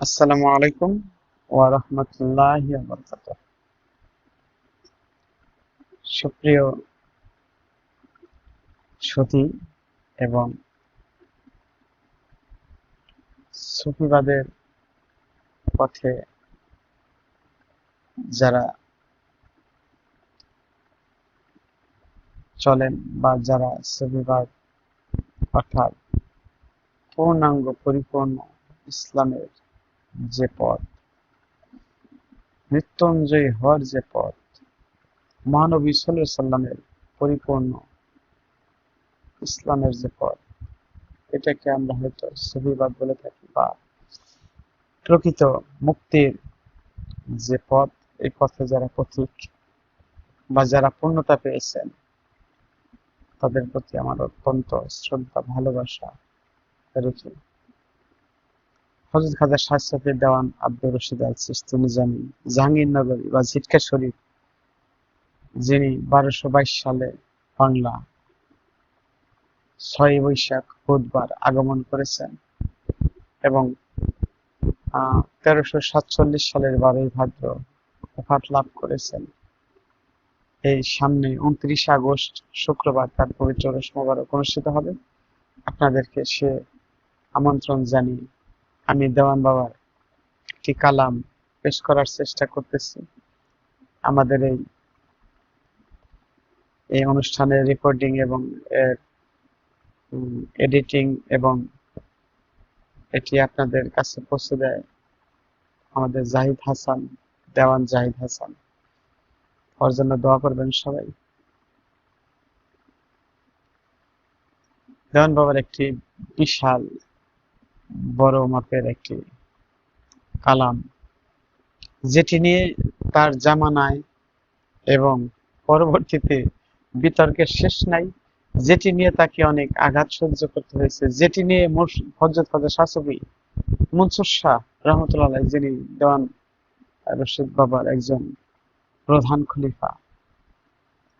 আসসালামু আলাইকুম ওয়া রাহমাতুল্লাহি ওয়া বারাকাতুহু। সুপ্রিয় সুধী এবং সুফিবাদের পথে যারা চলেন বা যারা সুফিবাদ অর্থাৎ পূর্ণাঙ্গ পরিপূর্ণ ইসলামের যে পথ। মৃত্যুঞ্জয়ী হওয়ার যে পথ। মহানবী সাল্লাহ সাল্লামের পরিপূর্ণ ইসলামের যে পথ। এটাকে আমরা হয়তো সুফিবাদ বলে থাকি বা প্রকৃত মুক্তির যে পথ, এই পথে যারা পথিক বা যারা পূর্ণতা পেয়েছেন, তাদের প্রতি আমার অত্যন্ত শ্রদ্ধা, ভালোবাসা রেখে হজরত খাজা শাহসাফি দেওয়ান আব্দুর রশিদ আল সিস্তি নিজামী জাহাঙ্গীরনগরী বা ঝিটকা শরীফ, যিনি বারোশো বাইশ সালে বাংলা ছয় বৈশাখ বুধবার আগমন করেছেন এবং তেরোশো সাতচল্লিশ সালের বারোই ভাদ্র ওফাত লাভ করেছেন। এই সামনে উনত্রিশে আগস্ট শুক্রবার তার পবিত্র মোবারক অনুষ্ঠিত হবে। আপনাদেরকে সে আমন্ত্রণ জানিয়ে আমি দেওয়ান বাবার একটি কালাম পেশ করার চেষ্টা করতেছি। আমাদের এই এই অনুষ্ঠানের রেকর্ডিং এবং এর এডিটিং এবং এটি আপনাদের কাছে পৌঁছে দেয় আমাদের জাহিদ হাসান, দেওয়ান জাহিদ হাসান। ওর জন্য দোয়া করবেন সবাই। দেওয়ান বাবার একটি বিশাল বড় মাপের একটি কালাম, যেটি নিয়ে তার জামানায় এবং পরবর্তীতে বিতর্কের শেষ নাই, যেটি নিয়ে তাকে অনেক আঘাত সহ্য করতে হয়েছে, যেটি নিয়ে হজরত খাজা মনসুর শাহ রহমতুল্লাহ যিনি দেওয়ান রশিদ বাবার একজন প্রধান খলিফা,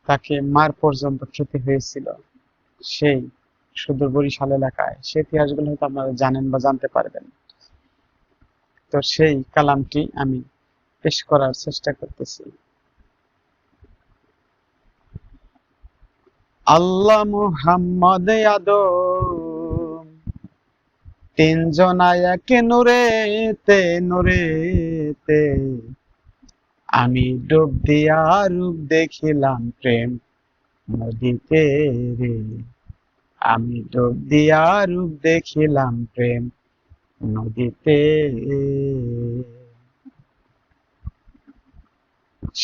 তাকে মার পর্যন্ত খেতে হয়েছিল। সেই সুদূর বরিশাল এলাকায়, সে ইতিহাসগুলো হয়তো আপনারা জানেন বা জানতে পারবেন। তো সেই কালামটি আমি পেশ করার চেষ্টা করতেছি। আল্লাহ মুহাম্মদ আদম, তিনজন আয়াকে নুরেতে নুরেতে। আমি ডুব দিয়া রূপ দেখিলাম প্রেম নদীতে রে। আমি ডুব দিয়া রূপ দেখিলাম প্রেম নদীতে।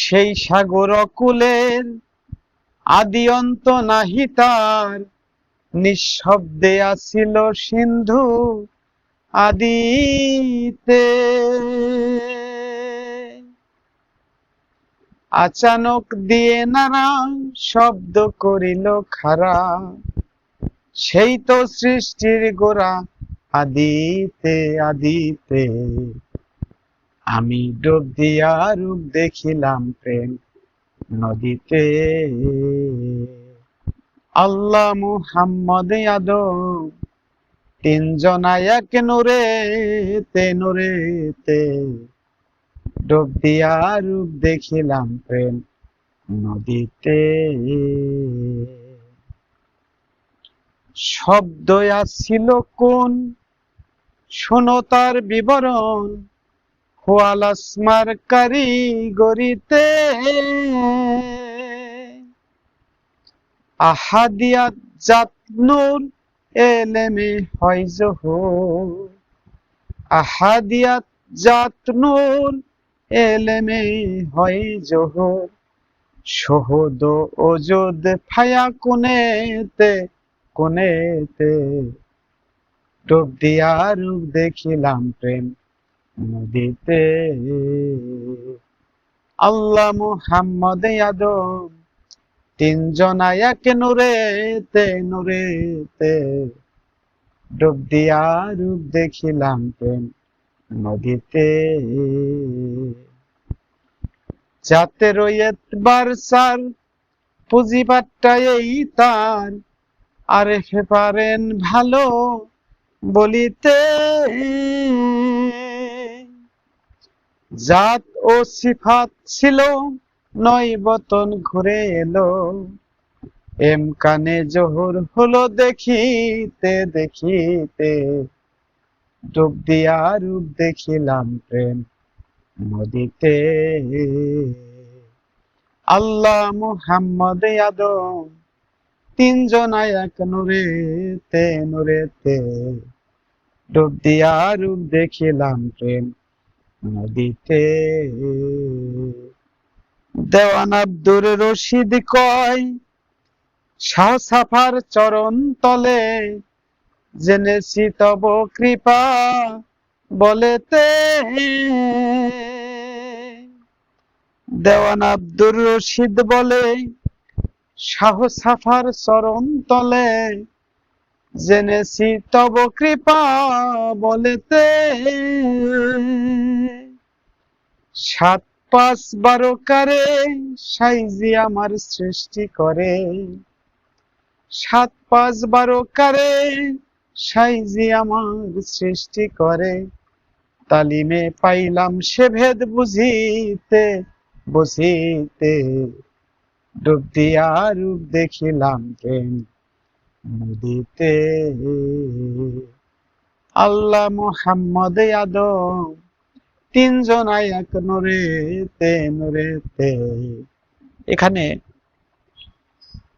সেই সাগর অকুলের আদি অন্ত নাহি তার, নিঃশব্দে আসিল সিন্ধু আদিতে। আচানক দিয়ে নারা শব্দ করিল খারা সেই তো সৃষ্টির গোড়া, আদিতে আদিতে। আমি ডুব দিয়া রূপ দেখিলাম প্রেম নদীতে। আল্লাহ মুহাম্মদ আদম তিনজন এক নুরে তে নুরে তে ডুব দিয়া রূপ দেখিলাম প্রেম নদীতে। শব্দ আসছিল কোন? শোনো তার বিবরণ। খোয়াল আসমার কারিগরিতে আহাদিয়াত জাতনুর এলেমে হয় জোহর। আহাদিয়াত জাতনুর এলেমে হয় জোহর। সহদ ওজদ ফায়া কোনেতে কোনেতে? ডুব দিয়া রূপ দেখিলাম প্রেম নদীতে। আল্লাহ মুহাম্মদ আদম, তিনজন এক নুরেতে নুরেতে। ডুব দিয়া রূপ দেখিলাম প্রেম নদীতে। যাতে রয়েতবার সার পুঁজিবারটা এই তার আরে পারেন ভালো বলিতে। জাত ও সিফাত ছিল, নয় বতন ঘুরে এলো। এম কানে জোহর হলো দেখিতে দেখিতে। ডুব দিয়া রূপ দেখিলাম প্রেম নদীতে। আল্লাহ মুহাম্মদ আদম তিনজন এক নুরে তে নুরে তে ডুব দিয়া রূপ দেখিলাম প্রেম নদীতে। দেওয়ান আব্দুর রশিদ কয়, শাহ সাফার চরণ তলে। জেনেছি তব কৃপা, বলেতে। দেওয়ান আব্দুর রশিদ বলে শাহ সাফার চরণ তলে। জেনেছি তব কৃপা বলেতে। সাত পাঁচ বারো কারে সাইজি আমার সৃষ্টি করে। সাত পাঁচ বারো কারে সাইজি আমার সৃষ্টি করে। তালিমে পাইলাম সে ভেদ বুঝিতে বুঝিতে। ডুব দিয়া রূপ দেখিলাম প্রেম নদীতে। আল্লাহ মোহাম্মদ আদম তিনজন এক নুরেতে নুরেতে। এখানে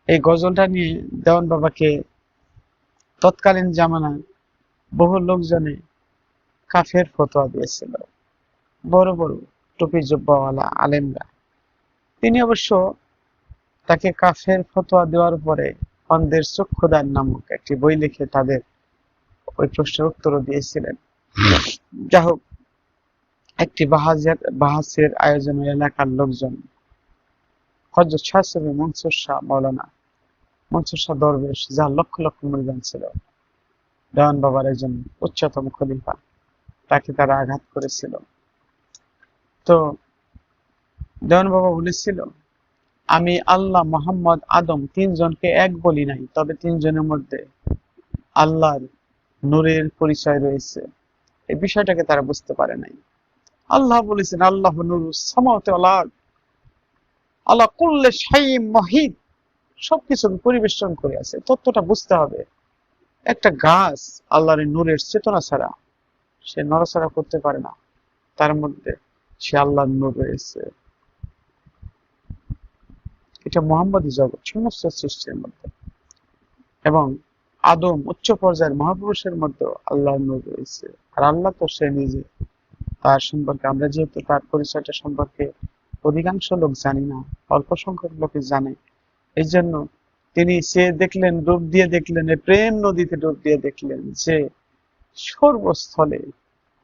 এই গজলটা নিয়ে দেওয়ান বাবাকে তৎকালীন জামানায় বহু লোকজনে কাফের ফতোয়া দিয়েছিল। বড় বড় টুপি জুব্বাওয়ালা আলেমরা। তিনি অবশ্য তাকে কাফের ফতোয়া দেওয়ার পরে অন্ধের চক্ষুদান নামক একটি বই লিখে তাদের ওই প্রশ্নের উত্তরও দিয়েছিলেন। যা হোক একটি বাহাজের, বাহাসের আয়োজনে এলাকার লোকজন। হজরত শাহসবি মনসুর শাহ মৌলানা মনসুর শাহ দরবেশ, যার লক্ষ লক্ষ মরিদান ছিল। দেওয়ান বাবার একজন উচ্চতম খলিফা, তাকে তারা আঘাত করেছিল। তো দেওয়ান বাবা বলেছিল আমি আল্লাহ মোহাম্মদ আদম তিনজনকে এক বলি নাই, তবে তিনজনের মধ্যে আল্লাহর নূরের পরিচয় রয়েছে। এই বিষয়টাকে তারা বুঝতে পারে নাই। আল্লাহ বলেছেন, আল্লাহ নুরু ওয়াল আল্লাহ কুল্লে শাইইন মহিদ সবকিছুকে পরিবেষ্টন করে আছে। তত্ত্বটা বুঝতে হবে, একটা গাছ আল্লাহর নূরের চেতনা ছাড়া সে নড়াচড়া করতে পারে না। তার মধ্যে সে আল্লাহর নূর রয়েছে। এটা মোহাম্মদী জগৎ, সমস্ত সৃষ্টির মধ্যে। এবং আদম উচ্চ পর্যায়ের মহাপুরুষের মধ্যে আল্লাহর নূর রয়েছে। আর আল্লাহ তো সে নিজে। তার সম্পর্কে আমরা যেহেতু তার পরিচয়টা সম্পর্কে অধিকাংশ লোক জানি না, অল্প সংখ্যক লোকে জানে। এই জন্য তিনি সে দেখলেন, ডুব দিয়ে দেখলেন প্রেম নদীতে ডুব দিয়ে দেখলেন যে সর্বস্থলে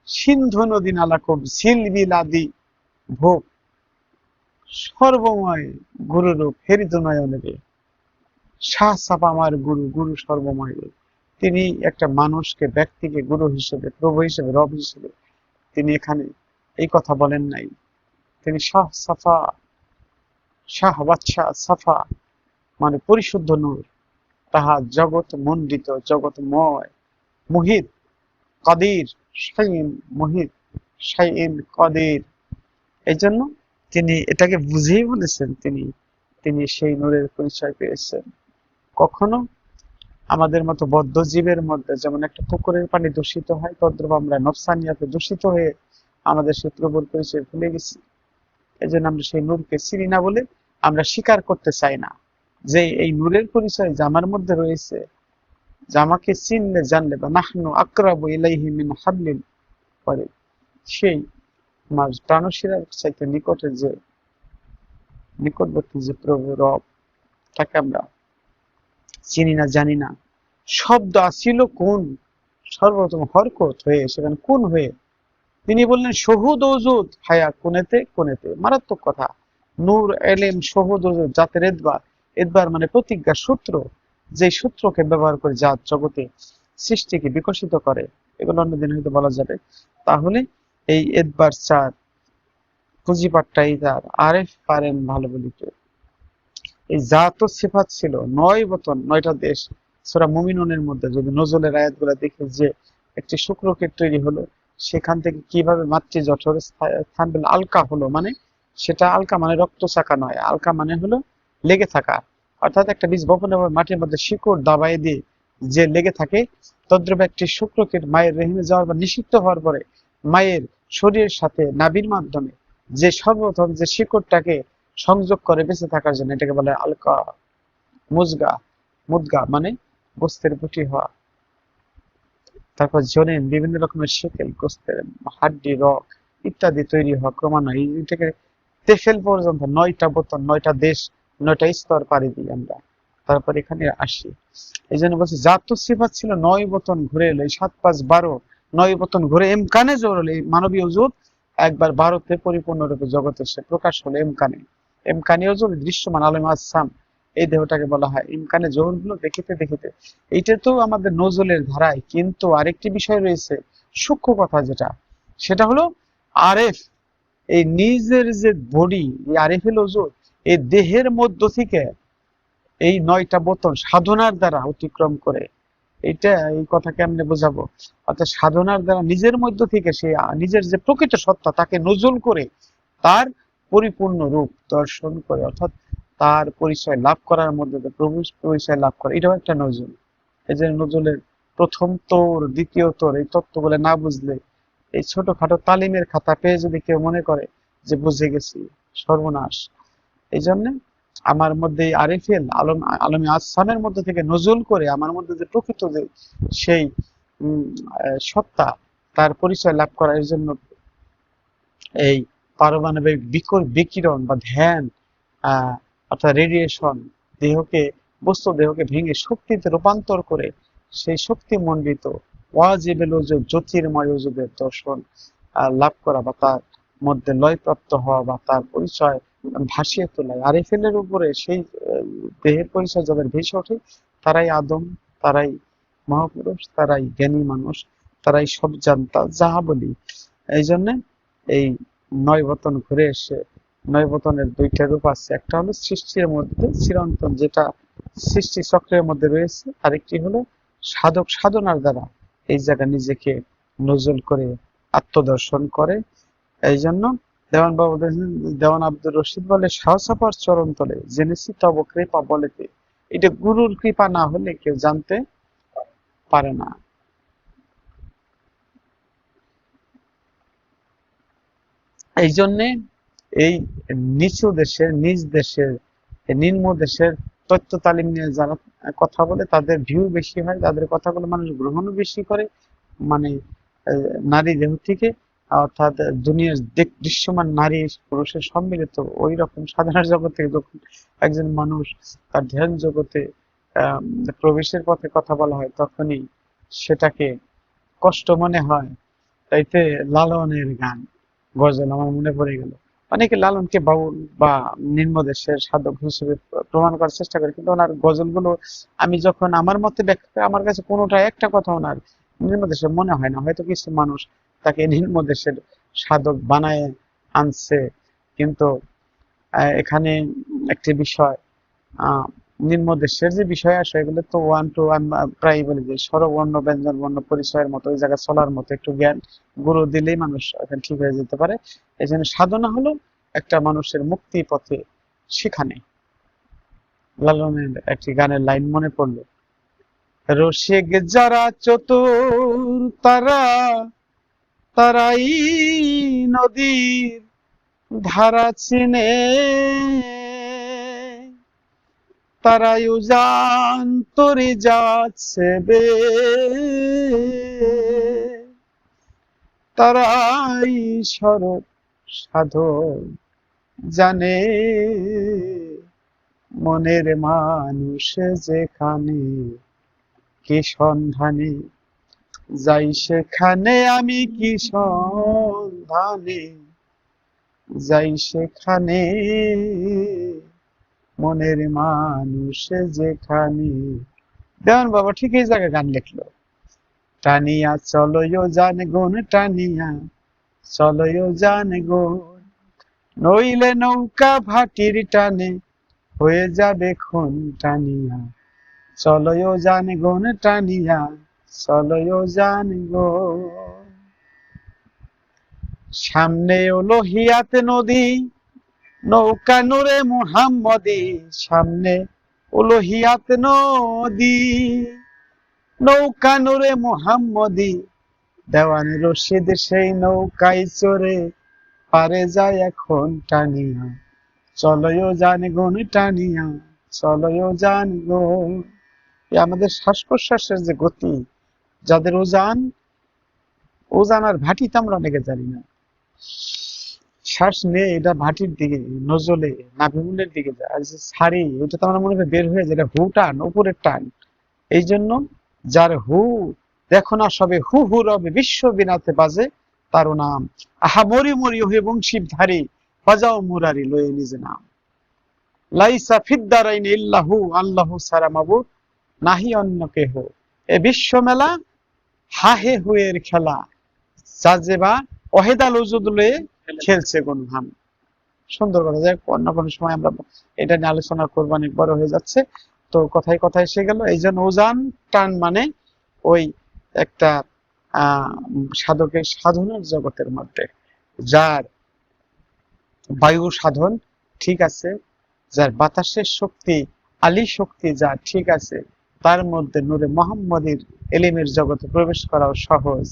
সিন্ধু নদী নালা খুব ঝিলবিল আদি ভোগ সর্বময় গুরুরূপ হেরিত নয়নে শাহ সাপ আমার গুরু গুরু সর্বময় রূপ তিনি একটা মানুষকে, ব্যক্তিকে গুরু হিসেবে, প্রভু হিসেবে, রব হিসেবে তিনি এখানে এই কথা বলেন নাই। তিনি শাহ সাফা, শাহ বাদশাহ সাফা মানে পরিশুদ্ধ নূর, তাহা জগৎ মণ্ডিত, জগৎময়, মুহিত, কাদির, শাইন মুহিত, শাইন কাদির। এই জন্য তিনি এটাকে বুঝেই বলেছেন, তিনি তিনি সেই নূরের পরিচয় পেয়েছেন। কখনো আমাদের মতো বদ্ধ জীবের মধ্যে যেমন একটা পুকুরের পানি দূষিত হয়, তদ্রুপ আমরা নফসানিয়াতে দূষিত হয়ে আমাদের সেই প্রভুর পরিচয় ভুলে গেছি। এই জন্য আমরা সেই নূরকে চিনি না বলে আমরা স্বীকার করতে চাই না যে এই নূরের পরিচয় জামার মধ্যে রয়েছে জামাকে চিনলে, জানলে বা নাহনু আক্রাবু ইলাইহি মিন হাবলিল পরে সেই প্রাণশিরার চাইতে নিকটে যে নিকটবর্তী যে প্রভু রব তাকে আমরা চিনি না জানি না শব্দ আসিল কোন? সর্বপ্রথম হরকত হয়ে, সেখানে কোন হয়ে? তিনি বললেন, শহুদ ওজুদ হায়া, কোনেতে? কোনেতে? মারাত্মক কথা। নূর, এলেম, শহুদ ওজুদ জাতের এদবার। এদবার মানে প্রতিজ্ঞা, সূত্র। যে সূত্রকে ব্যবহার করে জাত জগতে সৃষ্টিকে বিকশিত করে, এগুলো অন্যদিন হয়তো বলা যাবে। তাহলে এই এদবার চার পুঁজিপাটটাই তার, আরেফ পারেন ভালো বলিতে এই জাত সিফাত ছিল, নয় বতন নয়টা দেশ। সোরা মুমিনুনের মধ্যে যদি নজলের আয়াতগুলো দেখে যে একটি শুক্রকের তৈরি হলো, সেখান থেকে কীভাবে মাতৃ জঠর স্থান আলকা হলো মানে সেটা আলকা মানে রক্ত চাকা নয়, আলকা মানে হলো লেগে থাকা। অর্থাৎ একটা বীজ বপন মাটির মধ্যে শিকড় দাবাই দিয়ে যে লেগে থাকে, তদ্রুপ একটি শুক্রকীট মায়ের রেহিমে যাওয়ার পর নিষিদ্ধ হওয়ার পরে মায়ের শরীরের সাথে নাভির মাধ্যমে যে সর্বপ্রথম যে শিকড়টাকে সংযোগ করে বেঁচে থাকার জন্য এটাকে বলে আলকা, মুজগা, মুদগা মানে গোস্তের পুটি হওয়া। তারপর জনেন বিভিন্ন রকমের শেকেল, গোস্তের হাড্ডি রক ইত্যাদি তৈরি হওয়া ক্রমান্বয়ে। এটাকে তেফেল পর্যন্ত নয়টা বোতল, নয়টা দেশ, নয়টা স্তর পাড়ি দিই আমরা। তারপর এখানে আসি। এই জন্য বলছি জাত সিফাত ছিল, নয় বতন ঘুরে এলো। সাত পাঁচ বারো নয় বতন ঘুরে এমকানে জোর হলো মানবীয় জুত একবার ভারতে পরিপূর্ণরূপে জগতে সে প্রকাশ হলো এমকানে এমকানীয় জোর দৃশ্যমান আলম আসাম, এই দেহটাকে বলা হয়। ইমকানে জোহরগুলো দেখিতে দেখিতে, এইটা তো আমাদের নজলের ধারায়, কিন্তু আরেকটি বিষয় রয়েছে, সূক্ষ্ম কথা যেটা, সেটা হলো আরেফ, এই নিজের যে বডি, এই আরেফেল ওজোর, এই দেহের মধ্য থেকে এই নয়টা বোতল সাধনার দ্বারা অতিক্রম করে। এটা এই কথা কেমনে বোঝাবো? অর্থাৎ সাধনার দ্বারা নিজের মধ্য থেকে সে, নিজের যে প্রকৃত সত্তা, তাকে নজল করে তার পরিপূর্ণ রূপ দর্শন করে। অর্থাৎ তার পরিচয় লাভ করার মধ্যে প্রভু পরিচয় লাভ করে। এটাও একটা নজল। এই যে নজলের প্রথম তোর, দ্বিতীয় তোর, এই তত্ত্বগুলো না বুঝলে এই ছোটখাটো তালিমের খাতা পেয়ে যদি কেউ মনে করে যে বুঝে গেছি, সর্বনাশ। এই জন্য আমার মধ্যে আরিফেল আলম, আলমী আসামের মধ্যে থেকে নজল করে আমার মধ্যে যে প্রকৃত যে সেই সত্তা, তার পরিচয় লাভ করার জন্য এই পারমাণবিক বিকিরণ বা ধ্যান অর্থাৎ রেডিয়েশন দেহকে, বস্তু দেহকে ভেঙে শক্তিতে রূপান্তর করে সেই শক্তি মণ্ডিত ওয়াজিবেল জ্যোতির্ময় ওজুদের দর্শন লাভ করা বা তার মধ্যে লয়প্রাপ্ত হওয়া বা তার পরিচয় ভাসিয়ে তোলা। আরিফেলের উপরে সেই দেহের পরিচয় যাদের ভেসে ওঠে, তারাই আদম, তারাই মহাপুরুষ, তারাই জ্ঞানী মানুষ, তারাই সব জানতা, যাহা বলি। এই জন্য এই নয় বতন ঘুরে এসে, নয় বতনের দুইটা রূপ আছে। একটা হলো সৃষ্টির মধ্যে চিরন্তন, যেটা সৃষ্টি চক্রের মধ্যে রয়েছে। আরেকটি হলো সাধক সাধনার দ্বারা এই জায়গা নিজেকে নজল করে, আত্মদর্শন করে। এই জন্য দেওয়ান বাবু দেওয়ান আব্দুর রশিদ বলে সাহসাপার চরণ তলে জেনেছি তব কৃপা বলেতে। এটা গুরুর কৃপা না হলে কেউ জানতে পারে না। এই জন্যে এই নিচু দেশের, নিজ দেশের নিম্ন দেশের তথ্য তালিম নিয়ে যারা কথা বলে, তাদের ভিউ বেশি হয়, তাদের কথাগুলো মানুষ গ্রহণও বেশি করে মানে নারী দেহ থেকে। অর্থাৎ দুনিয়ার দৃশ্যমান নারী পুরুষের সম্মিলিত ওই রকম সাধারণ থেকে যখন একজন মানুষ তার ধ্যান জগতে প্রবেশের পথে কথা বলা হয়, তখনই সেটাকে কষ্ট মনে হয়। তাইতে লালনের গান, গজল আমার মনে পড়ে গেল। অনেকে লালনকে বাউল বা নিম্নদেশের সাধক হিসেবে প্রমাণ করার চেষ্টা করে, কিন্তু ওনার গজলগুলো আমি যখন আমার মতে ব্যাখ্যা আমার কাছে কোনোটা একটা কথা ওনার নিম্ন দেশের মনে হয় না। হয়তো কিছু মানুষ তাকে নিম্ন দেশের সাধক বানায় আনছে। কিন্তু এখানে একটি বিষয় নিম্ন দেশের যে বিষয় আসে, এগুলো তো ওয়ান টু ওয়ান প্রায় বলি যে স্বরবর্ণ ব্যঞ্জন বর্ণ পরিচয়ের মতো, ওই জায়গায় চলার মতো, একটু জ্ঞান, গুরু দিলেই মানুষ এখানে ঠিক হয়ে যেতে পারে। এই জন্য সাধনা হলো একটা মানুষের মুক্তি পথে সেখানে লালনের একটি গানের লাইন মনে পড়ল রসিক যারা চতুর তারা তারাই নদীর ধারা চিনে। তারাই উজান তরি যাচ্ছে বে তারাই শরৎ সাধক জানে। মনের মানুষ যেখানে কি সন্ধানে যাই সেখানে আমি কি সন্ধানে? যাই সেখানে মনের মানুষ যেখানে। দেওয়ান বাবা ঠিক এই জায়গায় গান লিখলো। টানিয়া চলয়ো জান গুণ টানিয়া, চলয়ো জান গুণ। নইলে নৌকা ভাটির টানে হয়ে যাবে খুন টানিয়া, চলয়ো জান গুণ টানিয়া চলয়ো জান গো সামনে লোহিয়াতে নদী, নৌকা নূরে মুহাম্মদি। সামনে উলোহিয়াত নদী, নৌকা নূরে মুহাম্মদি। দেওয়ানি রশিদ সেই নৌকায় চড়ে, পারে যায় এখন টানিয়া। চলয়ো জান গুণ টানিয়া চলয়ো জান গো আমাদের শ্বাস প্রশ্বাসের যে গতি যাদের ওজান ওজান আর ভাটি তো আমরা অনেকে জানি না। শ্বাস নিয়ে এটা ভাটির দিকে নজলে নাভিমুন্ডের দিকে যায়। আর ওটা তো আমরা মনে করি বের হয়ে যায় হু টান, উপরের টান। এই জন্য যার হু, দেখো না সবে হু হু রবে, বিশ্ব বিনাতে বাজে তারও নাম। আহা, মরি মরি হয়ে বংশীধারী বাজাও মুরারি, লয়ে নিজে নাম। লাইসা ফিদ্দারাইন ইল্লাহু, আল্লাহু সারা মাবুদ, নাহি অন্য কেহ। এ বিশ্ব মেলা হাহে হুয়ের খেলা। সাজেবা অহেদাল উজুদুলে খেলছে গুনহান। সুন্দর কথা, যাই অন্য কোনো সময় আমরা এটা নিয়ে আলোচনা করব, অনেক বড় হয়ে যাচ্ছে। তো কথায় কথায় এসে গেল, এই জন্য ওজান টান মানে ওই একটা সাধকের সাধনের জগতের মধ্যে, যার বায়ু সাধন ঠিক আছে, যার বাতাসের শক্তি আলী শক্তি যা ঠিক আছে তার মধ্যে নূরে মোহাম্মদের এলিমের জগতে প্রবেশ করাও সহজ।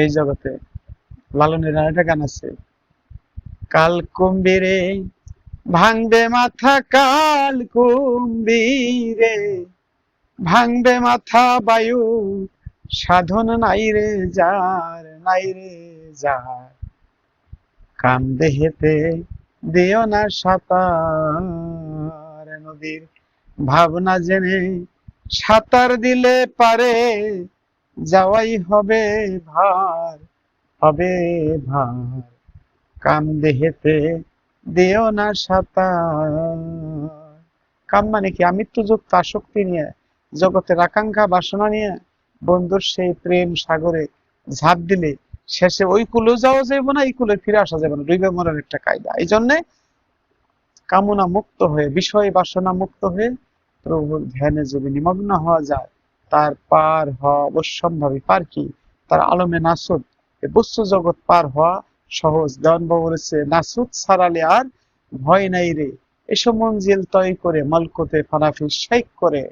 এই জগতে লালনের আরেকটা গান আছে, কাল কুম্ভীরে ভাঙবে মাথা, কাল কুম্ভীরে ভাঙবে মাথা বায়ু, সাধন নাই রে যার, নাই রে যার। কাম দেহেতে দিও না সাঁতার, নদীর ভাবনা জেনে সাঁতার দিলে পারে, যাওয়াই হবে ভার হবে ভার। কাম দেহেতে দিও না সাঁতার। কাম মানে কি? আমৃত্যুযুক্ত আসক্তি নিয়ে, জগতের আকাঙ্ক্ষা, বাসনা নিয়ে বন্ধুর সেই প্রেম সাগরে ঝাঁপ দিলে শেষে ওই কুলে যাওয়া যাবে না, এই কুলে ফিরে আসা যাবে না। ডুবে মরার একটা কায়দা। এই জন্যে কামনা মুক্ত হয়ে, বিষয় বাসনা মুক্ত হয়ে প্রভুর ধ্যানে যদি নিমগ্ন হওয়া যায়, তার পার হওয়া অবশ্যম্ভাবী পার কি? তার আলমে নাসুদ। এই বস্তু জগৎ পার হওয়া সহজ। দেওয়ানবাবু বলেছে, নাসুদ সারালে আর ভয় নাই রে। এসব মঞ্জিল তয় করে মলকতে ফানাফি শেখ করে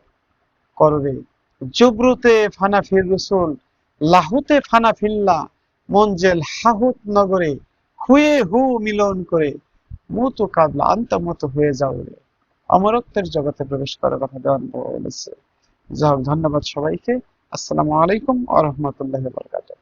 করবে। জুবরুতে ফানাফির রসুল, লাহুতে ফানাফিল্লা, মঞ্জেল হাহুত নগরে, হুয়ে হু মিলন করে। মুত কাবলা আন্তমত হয়ে যাও রে। অমরত্বের জগতে প্রবেশ করার কথা দেওয়ান বলেছে যাই ধন্যবাদ সবাইকে। আসসালামু আলাইকুম আ রহমতুল্লাহ বরকাতুহ।